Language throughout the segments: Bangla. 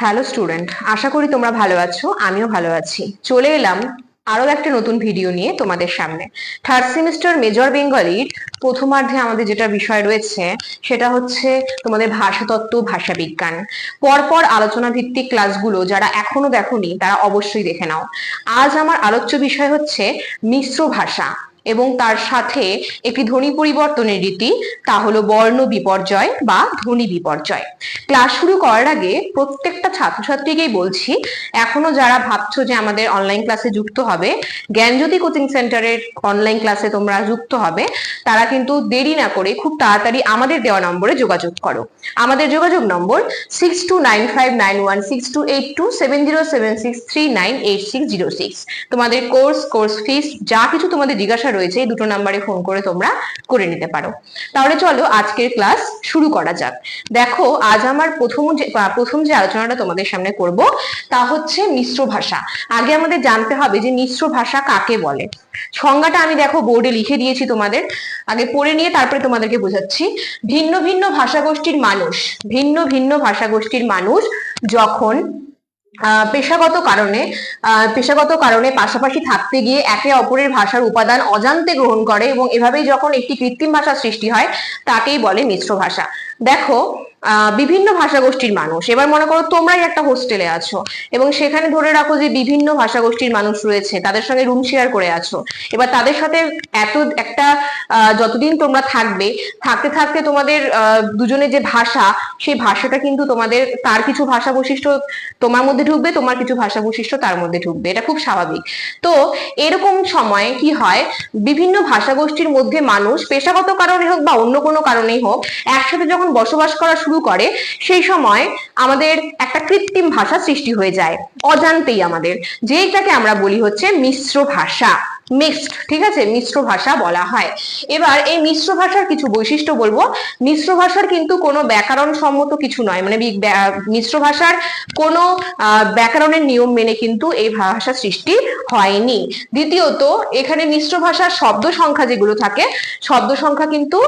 হ্যালো স্টুডেন্ট আশা করি তোমরা ভালো আছো, আমিও ভালো আছি। চলে এলাম আরও একটা নতুন ভিডিও নিয়ে তোমাদের সামনে। থার্ড সেমিস্টার মেজর বেঙ্গলির প্রথমার্ধে আমাদের যেটা বিষয় রয়েছে, সেটা হচ্ছে তোমাদের ভাষাতত্ত্ব ভাষা বিজ্ঞান পরপর আলোচনা ভিত্তিক ক্লাসগুলো যারা এখনও দেখোনি, তারা অবশ্যই দেখে নাও। আজ আমার আলোচ্য বিষয় হচ্ছে মিশ্র ভাষা। এবং তার সাথে একটি ধ্বনি পরিবর্তনের রীতি, তা হলো বর্ণ বিপর্যয় বা ধ্বনি বিপর্যয়। ক্লাস শুরু করার আগে প্রত্যেকটা ছাত্রছাত্রীকেই বলছি, এখনও যারা ভাবছ যে আমাদের অনলাইন ক্লাসে যুক্ত হবে, জ্ঞানজ্যোতি কোচিং সেন্টারের অনলাইন ক্লাসে তোমরা যুক্ত হবে, তারা কিন্তু দেরি না করে খুব তাড়াতাড়ি আমাদের দেওয়া নম্বরে যোগাযোগ করো। আমাদের যোগাযোগ নম্বর six two nine five nine one six two eight two seven zero seven six three nine eight six zero six তোমাদের কোর্স কোর্স ফিস যা কিছু তোমাদের জিজ্ঞাসা রয়েছে, এই দুটো নাম্বারে ফোন করে তোমরা করে নিতে পারো। তাহলে চলো আজকের ক্লাস শুরু করা যাক। দেখো, আজ আমার প্রথম যে প্রথম যে আলোচনাটা তোমাদের সামনে করব, তা হচ্ছে মিশ্র ভাষা। আগে আমাদের জানতে হবে যে মিশ্র ভাষা কাকে বলে? সংজ্ঞাটা আমি দেখো বোর্ডে লিখে দিয়েছি তোমাদের। আগে পড়ে নিয়ে তারপরে তোমাদেরকে বোঝাচ্ছি। ভিন্ন ভিন্ন ভাষাগোষ্ঠীর মানুষ, ভিন্ন ভিন্ন ভাষাগোষ্ঠীর মানুষ যখন পেশাগত কারণে পেশাগত কারণে পাশাপাশি থাকতে গিয়ে একে অপরের ভাষার উপাদান অজান্তে গ্রহণ করে এবং এভাবেই যখন একটি কৃত্রিম ভাষা সৃষ্টি হয়, তাকেই বলে মিশ্র ভাষা। দেখো বিভিন্ন ভাষাগোষ্ঠীর মানুষ। এবার মনে করো তোমরাই একটা হোস্টেলে আছো এবং সেখানে ধরে রাখো যে বিভিন্ন ভাষাগোষ্ঠীর মানুষ রয়েছে, তাদের সঙ্গে রুম শেয়ার করে আছো। এবার তাদের সাথে এত একটা যতদিন তোমরা থাকবে, থাকতে থাকতে তোমাদের দুজনের যে ভাষা, সেই ভাষাটা কিন্তু তোমাদের, তার কিছু ভাষা বৈশিষ্ট্য তোমার মধ্যে ঢুকবে, তোমার কিছু ভাষা বৈশিষ্ট্য তার মধ্যে ঢুকবে। এটা খুব স্বাভাবিক। তো এরকম সময় কি হয়, বিভিন্ন ভাষাগোষ্ঠীর মধ্যে মানুষ, পেশাগত কারণে হোক বা অন্য কোনো কারণেই হোক, একসাথে যখন বসবাস করা শুরু করে, সেই সময় আমাদের একটা কৃত্রিম ভাষা সৃষ্টি হয়ে যায়। অজান্তেই আমাদের। যেটাকে আমরা বলি হচ্ছে মিশ্র ভাষা। মিক্সড ঠিক আছে? মিশ্র ভাষা বলা হয়। এবার এই মিশ্র ভাষার কিছু বৈশিষ্ট্য বলব। মিশ্র ভাষার কিন্তু কোনো ব্যাকরণ সম্মত কিছু নয়। মানে মিশ্র ভাষার কোনো ব্যাকরণের নিয়ম মেনে কিন্তু এই ভাষা সৃষ্টি হয়নি। দ্বিতীয়ত, এখানে মিশ্র ভাষার শব্দ সংখ্যা যেগুলো থাকে, শব্দ সংখ্যা কিন্তু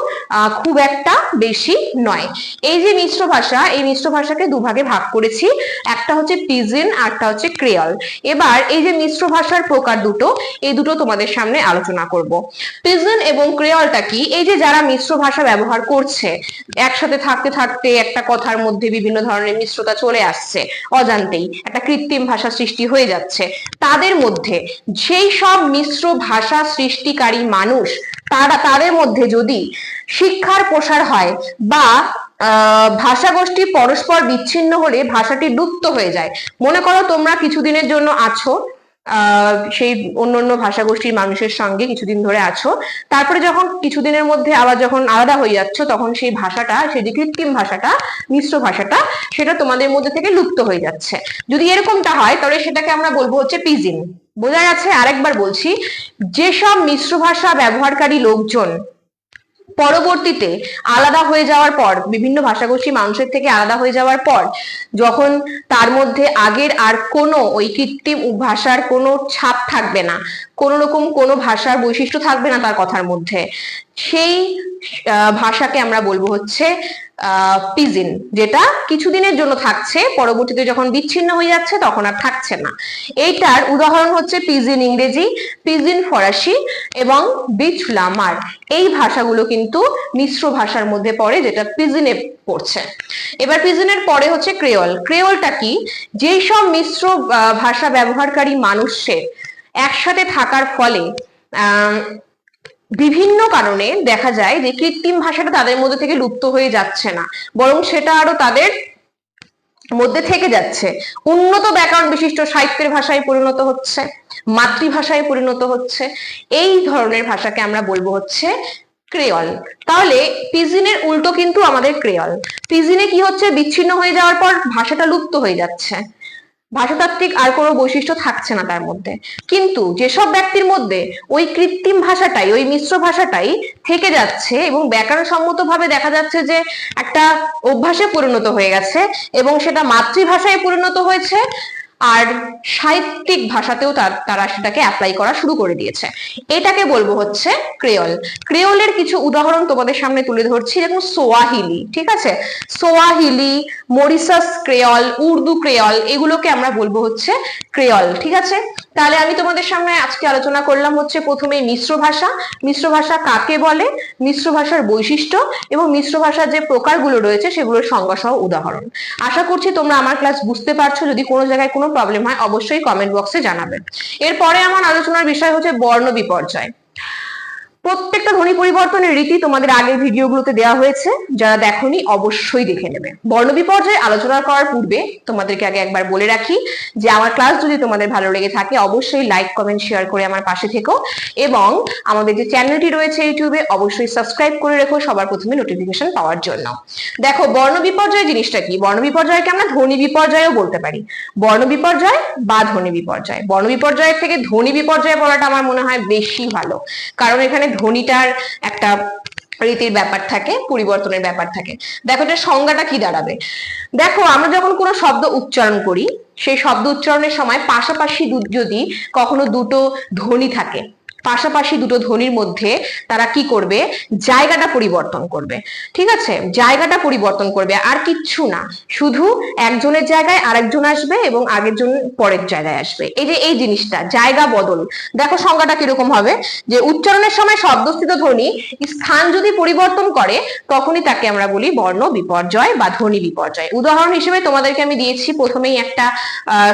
খুব একটা বেশি নয়। এই যে মিশ্র ভাষা, এই মিশ্র ভাষাকে দুভাগে ভাগ করেছি। একটা হচ্ছে পিজিন আর একটা হচ্ছে ক্রেয়ল। এবার এই যে মিশ্র ভাষার প্রকার দুটো, এই দুটো তোমাদের সামনে আলোচনা করব। পিজন এবং ক্রেয়লটা কি? এই যে যারা মিশ্র ভাষা ব্যবহার করছে একসাথে থাকতে থাকতে একটা কথার মধ্যে বিভিন্ন ধরনের মিশ্রতা চলে আসছে অজান্তেই একটা কৃত্রিম ভাষা সৃষ্টি হয়ে যাচ্ছে। তাদের মধ্যে সেই সব মিশ্র ভাষা সৃষ্টিকারী মানুষ তারা তাদের মধ্যে যদি শিক্ষার প্রসার হয় বা আহ, ভাষাগোষ্ঠী পরস্পর বিচ্ছিন্ন হলে ভাষাটি লুপ্ত হয়ে যায়। মনে করো তোমরা কিছুদিনের জন্য আছো সেই অন্য অন্য ভাষাগোষ্ঠীর মানুষের সঙ্গে কিছুদিন ধরে আছো। তারপরে যখন কিছুদিনের মধ্যে আবার যখন আলাদা হয়ে যাচ্ছ, তখন সেই ভাষাটা, সেই যে কৃত্রিম ভাষাটা, মিশ্র ভাষাটা, সেটা তোমাদের মধ্যে থেকে লুপ্ত হয়ে যাচ্ছে। যদি এরকমটা হয়, তাহলে সেটাকে আমরা বলব হচ্ছে পিজিং বোঝা যাচ্ছে? আরেকবার বলছি, যেসব মিশ্র ভাষা ব্যবহারকারী লোকজন পরবর্তীতে আলাদা হয়ে যাওয়ার পর, বিভিন্ন ভাষাগোষ্ঠী মানুষের থেকে আলাদা হয়ে যাওয়ার পর, যখন তার মধ্যে আগের আর কোনো ওই কৃত্রিম ভাষার কোনো ছাপ থাকবে না, কোনো রকম কোনো ভাষার বৈশিষ্ট্য থাকবে না তার কথার মধ্যে, সেই ভাষাকে আমরা বলব হচ্ছে পিজিন, যেটা কিছুদিনের জন্য থাকছে, পরবর্তীতে যখন বিচ্ছিন্ন হয়ে যাচ্ছে তখন আর থাকছে না। এইটার উদাহরণ হচ্ছে পিজিন ইংরেজি, পিজিন ফরাসি এবং বিচ লামার। এই ভাষাগুলো কিন্তু মিশ্র ভাষার মধ্যে পড়ে, যেটা পিজিনে পড়ছে। এবার পিজিনের পরে হচ্ছে ক্রেওল। ক্রেওলটা কি? যেই সব মিশ্র ভাষা ব্যবহারকারী মানুষের একসাথে থাকার ফলে, আহ বিভিন্ন কারণে দেখা যায় যে কৃত্রিম ভাষাটা তাদের মধ্যে থেকে লুপ্ত হয়ে যাচ্ছে না, বরং সেটা আরও তাদের মধ্যে থেকে যাচ্ছে। উন্নত ব্যাকরণ বিশিষ্ট সাহিত্যের ভাষায় পরিণত হচ্ছে, মাতৃভাষায় পরিণত হচ্ছে। এই ধরনের ভাষাকে আমরা বলব হচ্ছে ক্রেয়ল। তাহলে পিজিনের উল্টো কিন্তু আমাদের ক্রেয়ল। পিজিনে কি হচ্ছে? বিচ্ছিন্ন হয়ে যাওয়ার পর ভাষাটা লুপ্ত হয়ে যাচ্ছে। ভাষাতাত্ত্বিক আর কোনো বৈশিষ্ট্য থাকছে না তার মধ্যে। কিন্তু যেসব ব্যক্তির মধ্যে ওই কৃত্রিম ভাষাটাই, ওই মিশ্র ভাষাটাই থেকে যাচ্ছে এবং ব্যাকরণ সম্মতভাবে দেখা যাচ্ছে যে একটা অভ্যাসে পরিণত হয়ে গেছে এবং সেটা মাতৃভাষায় পরিণত হয়েছে আর সাহিত্যিক ভাষাতেও তার- সেটাকে অ্যাপ্লাই করা শুরু করে দিয়েছে। এটাকে বলব হচ্ছে ক্রেওল ক্রেওলের কিছু উদাহরণ তোমাদের সামনে তুলে ধরছি, যেমন সোয়াহিলি, ঠিক আছে? Swahili, Mauritius Creole Urdu Creole এগুলোকে আমরা বলব হচ্ছে ক্রেওল ঠিক আছে? তাহলে আমি তোমাদের সামনে আজকে আলোচনা করলাম হচ্ছে প্রথমে মিশ্র ভাষা। মিশ্র ভাষা কাকে বলে? মিশ্র ভাষার বৈশিষ্ট্য এবং মিশ্র ভাষার যে প্রকারগুলো রয়েছে সেগুলোর সংজ্ঞা সহ উদাহরণ। আশা করছি তোমরা আমার ক্লাস বুঝতে পারছ। যদি কোনো জায়গায় কোনো প্রবলেম হয়, অবশ্যই কমেন্ট বক্সে জানাবে। এরপরে আমার আলোচনার বিষয় হচ্ছে বর্ণ বিপর্যয়। প্রত্যেকটা ধ্বনি পরিবর্তনের রীতি তোমাদের আগের ভিডিওগুলোতে দেওয়া হয়েছে। যারা দেখোনি, অবশ্যই দেখে নেবে। বর্ণ বিপর্যয় আলোচনা করার পূর্বে তোমাদেরকে আগে একবার বলে রাখি যে, আমার ক্লাস যদি তোমাদের ভালো লেগে থাকে, অবশ্যই লাইক কমেন্ট শেয়ার করে আমার পাশে থেকো। এবং আমাদের যে চ্যানেলটি রয়েছে ইউটিউবে, অবশ্যই সাবস্ক্রাইব করে রেখো সবার প্রথমে নোটিফিকেশন পাওয়ার জন্য। দেখো, বর্ণ বিপর্যয় জিনিসটা কি? বর্ণ বিপর্যয়কে আমরা ধ্বনি বিপর্যয়ও বলতে পারি। বর্ণ বিপর্যয় বা ধ্বনি বিপর্যয়। বর্ণ বিপর্যয়ের থেকে ধ্বনি বিপর্যয় বলাটা আমার মনে হয় বেশি ভালো। কারণ এখানে ধ্বনিটার একটা রীতির ব্যাপার থাকে, পরিবর্তনের ব্যাপার থাকে। দেখো এটা সংজ্ঞাটা কি দাঁড়াবে? দেখো, আমরা যখন কোনো শব্দ উচ্চারণ করি, সেই শব্দ উচ্চারণের সময় পাশাপাশি যদি কখনো দুটো ধ্বনি থাকে পাশাপাশি দুটো ধ্বনির মধ্যে তারা কি করবে? জায়গাটা পরিবর্তন করবে। ঠিক আছে? জায়গাটা পরিবর্তন করবে। আর কিচ্ছু না। শুধু একজনের জায়গায় আরেকজন আসবে এবং আগের জন পরের জায়গায় আসবে। এই যে এই জিনিসটা, জায়গা বদল। দেখো সংজ্ঞাটা কীরকম হবে? যে উচ্চারণের সময় শব্দস্থিত ধ্বনি, স্থান যদি পরিবর্তন করে, তখনই তাকে আমরা বলি বর্ণ বিপর্যয় বা ধ্বনি বিপর্যয়। উদাহরণ হিসেবে তোমাদেরকে আমি দিয়েছি প্রথমেই একটা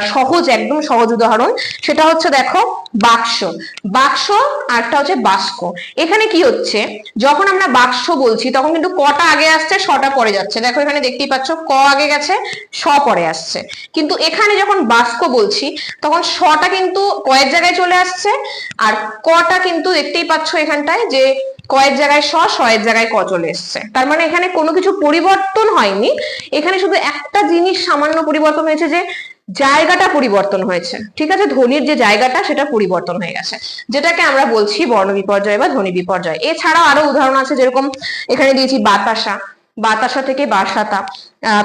সহজ, একদম সহজ উদাহরণ। সেটা হচ্ছে দেখো, বাক্স। বাক্স আর একটা হচ্ছে বাস্ক এখানে কি হচ্ছে? যখন আমরা বাক্স বলছি, তখন কিন্তু কটা আগে আসছে শটা পরে যাচ্ছে। দেখো এখানে দেখতেই পাচ্ছ, ক আগে গেছে, স পরে আসছে। কিন্তু এখানে যখন বাস্ক বলছি, তখন শটা কিন্তু কয়ের জায়গায় চলে আসছে, আর কটা কিন্তু দেখতেই পাচ্ছ এখানটায় যে কয়ের জায়গায় স শয়ের জায়গায় ক চলে এসছে। তার মানে এখানে কোনো কিছু পরিবর্তন হয়নি। এখানে শুধু একটা জিনিস সামান্য পরিবর্তন হয়েছে যে জায়গাটা পরিবর্তন হয়েছে। ঠিক আছে? ধ্বনির যে জায়গাটা, সেটা পরিবর্তন হয়ে গেছে। যেটাকে আমরা বলছি বর্ণ বিপর্যয় বা ধ্বনি বিপর্যয়। এছাড়াও আরও উদাহরণ আছে যেরকম এখানে দিয়েছি বাতাসা। বাতাসা থেকে বাসাতা।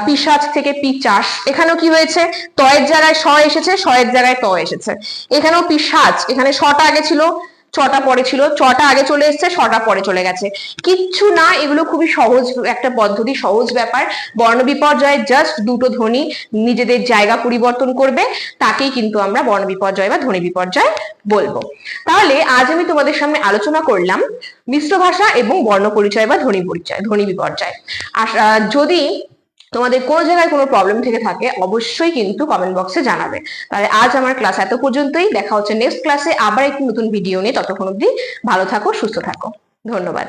পিসাজ থেকে পিচাস। এখানেও কি হয়েছে? তয়ের জায়গায় স এসেছে শয়ের জায়গায় ত এসেছে। এখানেও পিসাজ এখানে শটা আগে ছিল ছটা পরে ছিল, ছটা আগে চলে এসেছে, ছটা পরে চলে গেছে। কিচ্ছু না, এগুলো খুবই সহজ একটা পদ্ধতি, সহজ ব্যাপার। বর্ণ বিপর্যয়ে জাস্ট দুটো ধ্বনি, নিজেদের জায়গা পরিবর্তন করবে, তাকেই কিন্তু আমরা বর্ণ বিপর্যয় বা ধ্বনি বিপর্যয় বলব। তাহলে আজ আমি তোমাদের সামনে আলোচনা করলাম মিশ্র ভাষা এবং বর্ণ পরিচয় বা ধ্বনি পরিচয়, ধ্বনি বিপর্যয়। আর যদি তোমাদের কোনো জায়গায় কোনো প্রবলেম থেকে থাকে, অবশ্যই কিন্তু কমেন্ট বক্সে জানাবে। তাহলে আজ আমার ক্লাস এত পর্যন্তই। দেখা হচ্ছে নেক্সট ক্লাসে আবার একটি নতুন ভিডিও নিয়ে। ততক্ষণ অব্দি ভালো থাকো, সুস্থ থাকো। ধন্যবাদ।